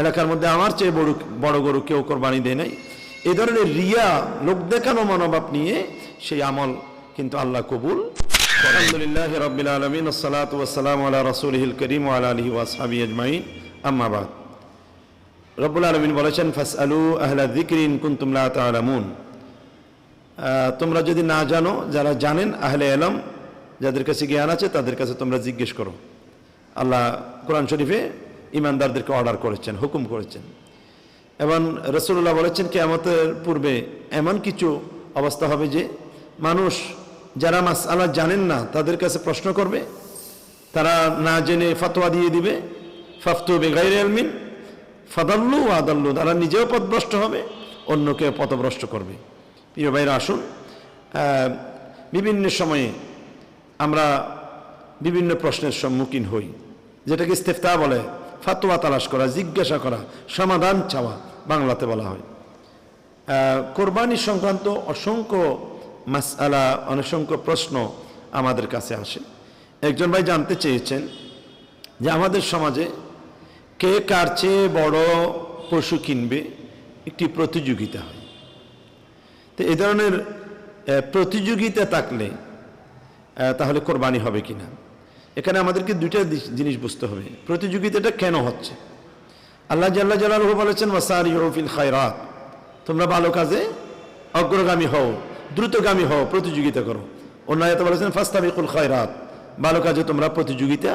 এলাকার মধ্যে আমার চেয়ে বড় বড় গরু কেউ কোরবানি দেয় নাই। এই ধরনের রিয়া লোক দেখানো মনোভাব নিয়ে সেই আমল কিন্তু আল্লাহ কবুল আলহামদুলিল্লাহ রবিল আলমিন সালাত ওয়াসালাম আল্লাহ রসুলহিল করিম আল্লাহ আলহি ওয়াসাবি আজমাইন। আম্মাবাদ রব্বুল আলমিন বলেছেন ফাস আলু আহলা দিকরিন কুন্তুমলা তালামুন তোমরা যদি না জানো, যারা জানেন আহলে এলম, যাদের কাছে জ্ঞান আছে, তাদের কাছে তোমরা জিজ্ঞেস করো। আল্লাহ কোরআন শরীফে ইমানদারদেরকে অর্ডার করেছেন, হুকুম করেছেন। এবং রসুল্লাহ বলেছেন, কেয়ামতের পূর্বে এমন কিছু অবস্থা হবে যে মানুষ যারা মাস আল্লাহ জানেন না, তাদের কাছে প্রশ্ন করবে, তারা না জেনে ফতোয়া দিয়ে দিবে, ফাফতু বেগাইর আলমিন ফাদাল্লু আদাল্লু, তারা নিজেও পথভ্রষ্ট হবে অন্যকে পথভ্রষ্ট করবে। প্রিয় ভাইরা, আসুন বিভিন্ন সময়ে আমরা বিভিন্ন প্রশ্নের সম্মুখীন হই, যেটাকে ইস্তেফতা বলে। ফাতোয়া তালাশ করা, জিজ্ঞাসা করা, সমাধান চাওয়া বাংলাতে বলা হয়। কোরবানি সংক্রান্ত অসংখ্য মাসআলা অসংখ্য প্রশ্ন আমাদের কাছে আসে। একজন ভাই জানতে চেয়েছেন যে আমাদের সমাজে কে কার চেয়ে বড় পশু কিনবে, একটি প্রতিযোগিতা হয়। তো এই ধরনের প্রতিযোগিতা থাকলে তাহলে কোরবানি হবে কিনা? এখানে আমাদেরকে দুইটা জিনিস বুঝতে হবে। প্রতিযোগিতাটা কেন হচ্ছে? আল্লাহ জাল্লাহ জালালহু বলেছেন ওয়াসার ইউরফিল খায়রাত। তোমরা ভালো কাজে অগ্রগামী হও, দ্রুতগামী হও, প্রতিযোগিতা করো। অন্য আয়াতে বলেছেন, ফাস্তাবিকুল খায়রাত। ভালো কাজে তোমরা প্রতিযোগিতা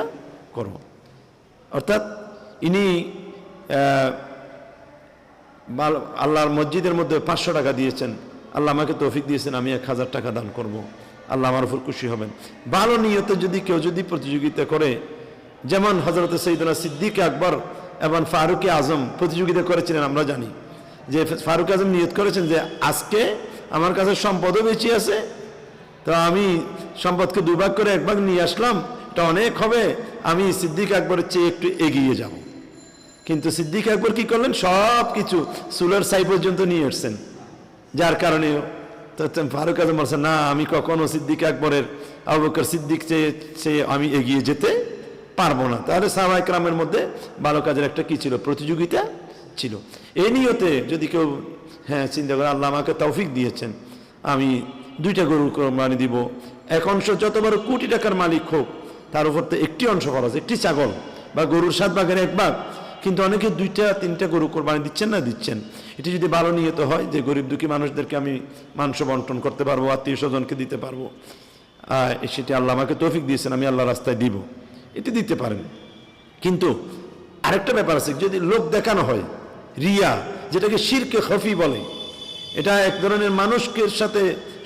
করো। অর্থাৎ ইনি আল্লাহর মসজিদের মধ্যে পাঁচশো টাকা দিয়েছেন। আল্লাহ আমাকে তৌফিক দিয়েছেন, আমি এক হাজার টাকা দান করব। আল্লাহ আমার উপর খুশি হবেন। ভালো নিয়তে যদি কেউ যদি প্রতিযোগিতা করে, যেমন হজরত সৈদুল্লাহ সিদ্দিক আকবর এবং ফারুক আজম প্রতিযোগিতা করেছিলেন, আমরা জানি যে ফারুক আজম নিয়ত করেছেন যে, আজকে আমার কাছে সম্পদও বেশি আছে, তো আমি সম্পদকে দুভাগ করে এক ভাগ নিয়ে আসলাম, এটা অনেক হবে, আমি সিদ্দিক আকবরের চেয়ে একটু এগিয়ে যাব। কিন্তু সিদ্দিক আকবর কি করলেন? সব কিছু সুলার সাই পর্যন্ত নিয়ে এসছেন যার কারণে ফারুক আজম বলছেন না, আমি কখনো সিদ্দিক আকবরের, আবু বকর সিদ্দিক চেয়ে চেয়ে আমি এগিয়ে যেতে পারব না। তাহলে সাহাবাহিক রামের মধ্যে ভালো কাজের একটা কি ছিল? প্রতিযোগিতা ছিল। এই নিয়তে যদি কেউ হ্যাঁ চিন্তা করে, আল্লাহ আমাকে তৌফিক দিয়েছেন, আমি দুইটা গরু কোরবানি দিব। এক অংশ যত বড় কোটি টাকার মালিক হোক, তার উপর তো একটি অংশ খরচ, একটি ছাগল বা গরুর সাত ভাগের এক ভাগ কিন্তু অনেকে দুইটা, তিনটা গরু কোরবানি দিচ্ছেন না, দিচ্ছেন। এটি যদি ভালো নিয়ত হয় যে গরিব দুঃখী মানুষদেরকে আমি মাংস বন্টন করতে পারব, আত্মীয় স্বজনকে দিতে পারব সেটি আল্লাহ আমাকে তৌফিক দিয়েছেন, আমি আল্লাহ রাস্তায় দিব। এটি দিতে পারেন। কিন্তু আরেকটা ব্যাপার আছে, যদি লোক দেখানো হয়, রিয়া, যেটাকে শিরকে খফি বলে, এটা এক ধরনের মানুষকে সাথে,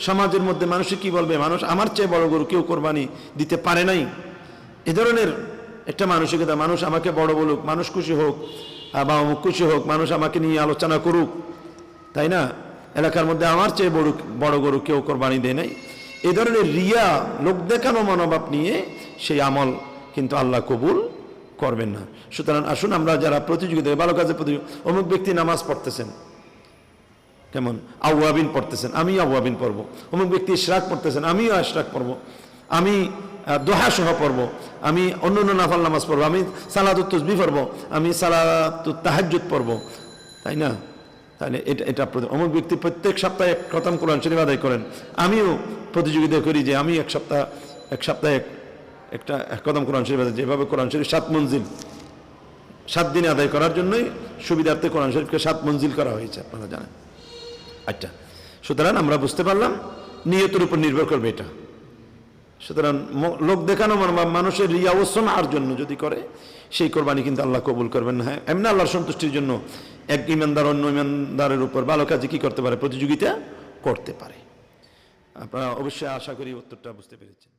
সমাজের মধ্যে মানুষে কি বলবে? মানুষ আমার চেয়ে বড় গরু কেউ কোরবানি দিতে পারে নাই? এ ধরনের একটা মানসিকতা, মানুষ আমাকে বড় বলুক, মানুষ খুশি হোক বা অমুক খুশি হোক, মানুষ আমাকে নিয়ে আলোচনা করুক, তাই না? এলাকার মধ্যে আমার চেয়ে বড় বড় গরু কেউ কোরবানি দেয় নাই। এই ধরনের রিয়া, লোক দেখানো মনোভাব নিয়ে সেই আমল কিন্তু আল্লাহ কবুল করবেন না। সুতরাং আসুন আমরা যারা প্রতিযোগিতা, ভালো কাজে প্রতিযোগী অমুক ব্যক্তি নামাজ পড়তেছেন, কেমন? আউয়াবিন পড়তেছেন আমি আউয়াবিন পড়ব। অমুক ব্যক্তি ইশরাক পড়তেছেন, আমিও ইশরাক পড়ব। আমি দোহা সহ পড়ব। আমি অন্য অন্য নাফাল নামাজ পড়ব। আমি সালাদুত তসবি পড়ব। আমি সালাদু তাহাজ্জুদ পড়ব। তাই না? তাহলে এটা এটা অমুক ব্যক্তি প্রত্যেক সপ্তাহে এক খতম কোরআন শরীফ আদায় করেন। আমিও প্রতিযোগিতা করি যে আমি এক সপ্তাহ, এক সপ্তাহে একটা, এক কদম কোরআন শরীফ আদায় যেভাবে কোরআন শরীফ সাত মঞ্জিল। সাত দিনে আদায় করার জন্যই সুবিধার্থে কোরআন শরীফকে সাত মঞ্জিল করা হয়েছে, আপনারা জানেন। আচ্ছা। সুতরাং আমরা বুঝতে পারলাম, নিয়তের উপর নির্ভর করবে এটা। সুতরাং লোক দেখানো মানে মানুষের রিয়া ও আর জন্য যদি করে, সেই কোরবানি কিন্তু আল্লাহ কবুল করবেন হ্যাঁ এমনি আল্লাহর সন্তুষ্টির জন্য এক ইমানদার অন্য ইমানদারের উপর ভালো কাজে কী করতে পারে? প্রতিযোগিতা করতে পারে। আপনারা অবশ্যই আশা করি উত্তরটা বুঝতে পেরেছেন।